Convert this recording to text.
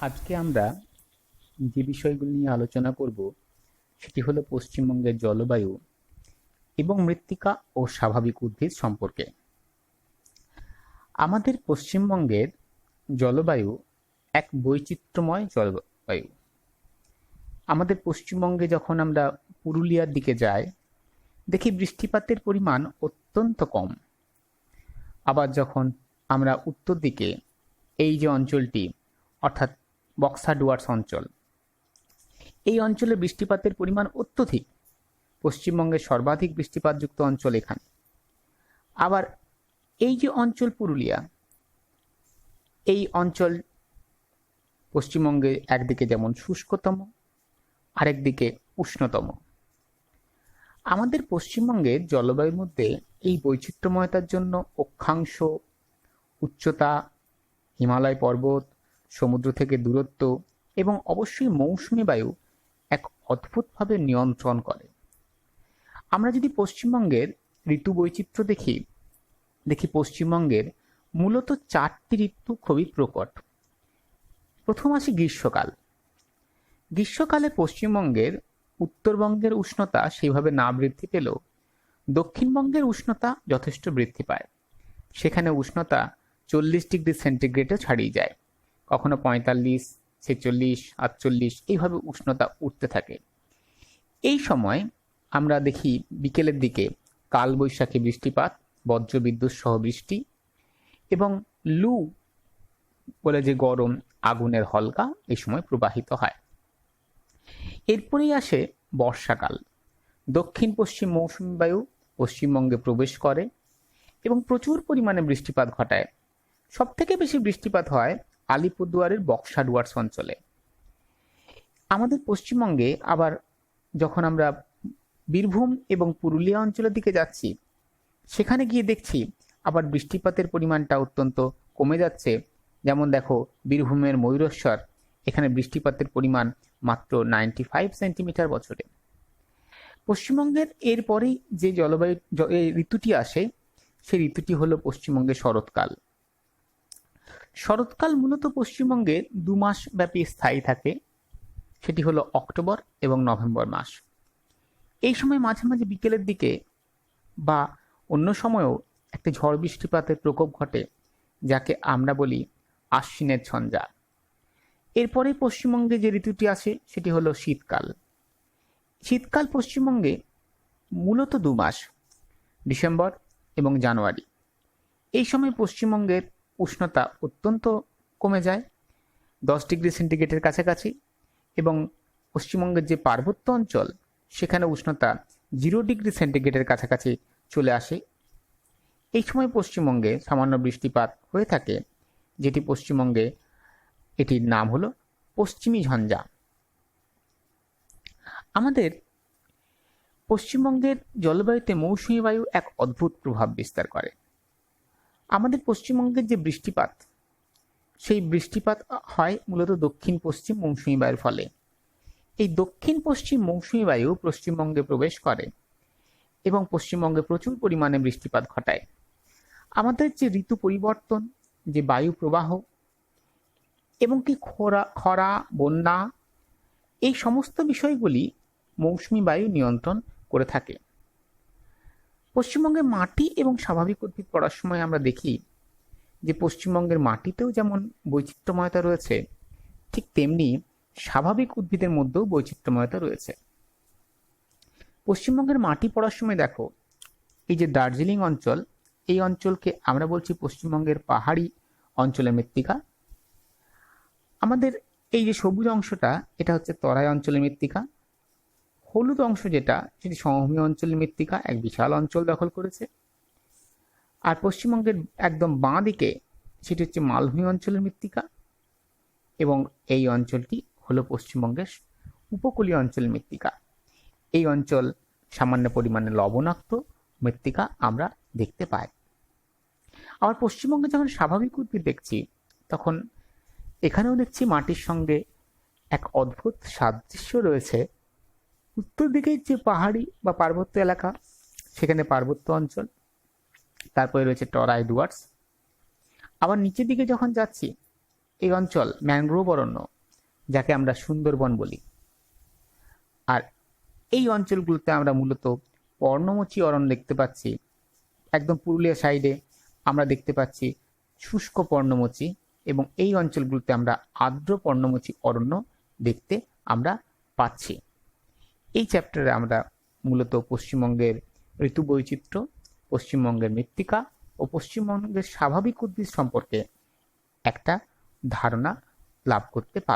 আজকে আমরা যে বিষয়গুলি নিয়ে আলোচনা করব, সেটি হলো পশ্চিমবঙ্গের জলবায়ু এবং মৃত্তিকা ও স্বাভাবিক উদ্ভিদ সম্পর্কে। আমাদের পশ্চিমবঙ্গের জলবায়ু এক বৈচিত্র্যময় জলবায়ু। আমাদের পশ্চিমবঙ্গে যখন আমরা পুরুলিয়ার দিকে যাই, দেখি বৃষ্টিপাতের পরিমাণ অত্যন্ত কম। আবার যখন আমরা উত্তর দিকে, এই যে অঞ্চলটি, অর্থাৎ বক্সা ডুয়ার্স অঞ্চল। এই অঞ্চলে বৃষ্টিপাতের পরিমাণ অত্যধিক। পশ্চিমবঙ্গের সর্বাধিক বৃষ্টিপাতযুক্ত অঞ্চল এখানে। আবার এই যে অঞ্চল পুরুলিয়া, এই অঞ্চল পশ্চিমবঙ্গে একদিকে যেমন শুষ্কতম, আরেকদিকে উষ্ণতম। আমাদের পশ্চিমবঙ্গের জলবায়ুর মধ্যে এই বৈচিত্র্যময়তার জন্য অক্ষাংশ, উচ্চতা, হিমালয় পর্বত সমুদ্র থেকে দূরত্ব এবং অবশ্যই মৌসুমি বায়ু এক অদ্ভুতভাবে নিয়ন্ত্রণ করে। আমরা যদি পশ্চিমবঙ্গের ঋতু বৈচিত্র্য দেখি দেখি পশ্চিমবঙ্গের মূলত চারটি ঋতু খুবই প্রকট। প্রথম আসি গ্রীষ্মকাল। গ্রীষ্মকালে পশ্চিমবঙ্গের উত্তরবঙ্গের উষ্ণতা সেইভাবে না বৃদ্ধি পেলেও দক্ষিণবঙ্গের উষ্ণতা যথেষ্ট বৃদ্ধি পায়। সেখানে উষ্ণতা চল্লিশ ডিগ্রি সেন্টিগ্রেডও ছাড়িয়ে যায়। কখনো পঁয়তাল্লিশ, ছেচল্লিশ, আটচল্লিশ এইভাবে উষ্ণতা উঠতে থাকে। এই সময় আমরা দেখি বিকেলের দিকে কালবৈশাখী বৃষ্টিপাত, বজ্রবিদ্যুৎ সহ বৃষ্টি এবং লু বলে যে গরম আগুনের হলকা এই সময় প্রবাহিত হয়। এরপরেই আসে বর্ষাকাল। দক্ষিণ পশ্চিম মৌসুমী বায়ু পশ্চিমবঙ্গে প্রবেশ করে এবং প্রচুর পরিমাণে বৃষ্টিপাত ঘটায়। সব থেকে বেশি বৃষ্টিপাত হয় আলিপুরদুয়ারের বক্সা ডুয়ার্স অঞ্চলে। আমাদের পশ্চিমবঙ্গে আবার যখন আমরা বীরভূম এবং পুরুলিয়া অঞ্চলের দিকে যাচ্ছি, সেখানে গিয়ে দেখছি আবার বৃষ্টিপাতের পরিমাণটা অত্যন্ত কমে যাচ্ছে। যেমন দেখো, বীরভূমের ময়ূরেশ্বর, এখানে বৃষ্টিপাতের পরিমাণ মাত্র নাইনটি ফাইভ সেন্টিমিটার বছরে। পশ্চিমবঙ্গের এরপরেই যে জলবায়ু ঋতুটি আসে, সেই ঋতুটি হলো পশ্চিমবঙ্গের শরৎকাল। শরৎকাল মূলত পশ্চিমবঙ্গে দু মাস ব্যাপী স্থায়ী থাকে। সেটি হলো অক্টোবর এবং নভেম্বর মাস। এই সময় মাঝে মাঝে বিকেলের দিকে বা অন্য সময়েও একটি ঝড় বৃষ্টিপাতের প্রকোপ ঘটে, যাকে আমরা বলি আশ্বিনের ঝঞ্ঝা। এরপরে পশ্চিমবঙ্গে যে ঋতুটি আসে সেটি হলো শীতকাল। শীতকাল পশ্চিমবঙ্গে মূলত দু মাস, ডিসেম্বর এবং জানুয়ারি। এই সময় পশ্চিমবঙ্গের উষ্ণতা অত্যন্ত কমে যায়, দশ ডিগ্রি সেন্টিগ্রেডের কাছাকাছি, এবং পশ্চিমবঙ্গের যে পার্বত্য অঞ্চল, সেখানে উষ্ণতা জিরো ডিগ্রি সেন্টিগ্রেডের কাছাকাছি চলে আসে। এই সময় পশ্চিমবঙ্গে সামান্য বৃষ্টিপাত হয়ে থাকে, যেটি পশ্চিমবঙ্গে এটির নাম হলো পশ্চিমী ঝঞ্ঝা। আমাদের পশ্চিমবঙ্গের জলবায়ুতে মৌসুমী বায়ু এক অদ্ভুত প্রভাব বিস্তার করে। আমাদের পশ্চিমবঙ্গের যে বৃষ্টিপাত, সেই বৃষ্টিপাত হয় মূলত দক্ষিণ পশ্চিম মৌসুমী বায়ুর ফলে। এই দক্ষিণ পশ্চিম মৌসুমী বায়ু পশ্চিমবঙ্গে প্রবেশ করে এবং পশ্চিমবঙ্গে প্রচুর পরিমাণে বৃষ্টিপাত ঘটায়। আমাদের যে ঋতু পরিবর্তন, যে বায়ু প্রবাহ এবং কি খরা খরা, বন্যা, এই সমস্ত বিষয়গুলি মৌসুমি বায়ু নিয়ন্ত্রণ করে থাকে। পশ্চিমবঙ্গের মাটি এবং স্বাভাবিক উদ্ভিদ পড়ার সময় আমরা দেখি যে পশ্চিমবঙ্গের মাটিতেও যেমন বৈচিত্র্যময়তা রয়েছে, ঠিক তেমনি স্বাভাবিক উদ্ভিদের মধ্যেও বৈচিত্র্যময়তা রয়েছে। পশ্চিমবঙ্গের মাটি পড়ার সময় দেখো, এই যে দার্জিলিং অঞ্চল, এই অঞ্চলকে আমরা বলছি পশ্চিমবঙ্গের পাহাড়ি অঞ্চলের মৃত্তিকা। আমাদের এই যে সবুজ অংশটা, এটা হচ্ছে তরাই অঞ্চলের মৃত্তিকা। হলুদ অংশ যেটা, সেটি সমভূমি অঞ্চলের মৃত্তিকা, এক বিশাল অঞ্চল দখল করেছে। আর পশ্চিমবঙ্গের একদম বাঁ দিকে, সেটি হচ্ছে মালভূমি অঞ্চলের মৃত্তিকা এবং এই অঞ্চলটি হলো পশ্চিমবঙ্গের উপকূলীয় অঞ্চলের মৃত্তিকা। এই অঞ্চল সামান্য পরিমাণে লবণাক্ত মৃত্তিকা আমরা দেখতে পাই। আবার পশ্চিমবঙ্গে যখন স্বাভাবিক উদ্ভিদ দেখছি, তখন এখানেও দেখছি মাটির সঙ্গে এক অদ্ভুত সাদৃশ্য রয়েছে। উত্তর দিকের যে পাহাড়ি বা পার্বত্য এলাকা, সেখানে পার্বত্য অঞ্চল, তারপরে রয়েছে টরাই ডুয়ার্স। আবার নিচের দিকে যখন যাচ্ছি, এই অঞ্চল ম্যানগ্রোভ অরণ্য, যাকে আমরা সুন্দরবন বলি। আর এই অঞ্চলগুলোতে আমরা মূলত পর্ণমোচী অরণ্য দেখতে পাচ্ছি। একদম পুরুলিয়া সাইডে আমরা দেখতে পাচ্ছি শুষ্ক পর্ণমোচী এবং এই অঞ্চলগুলোতে আমরা আর্দ্র পর্ণমোচী অরণ্য দেখতে আমরা পাচ্ছি। এই চ্যাপ্টারে আমরা মূলত পশ্চিমবঙ্গের ঋতু বৈচিত্র্য, পশ্চিমবঙ্গের মৃত্তিকা ও পশ্চিমবঙ্গের স্বাভাবিক উদ্ভিদ সম্পর্কে একটা ধারণা লাভ করতে পারলাম।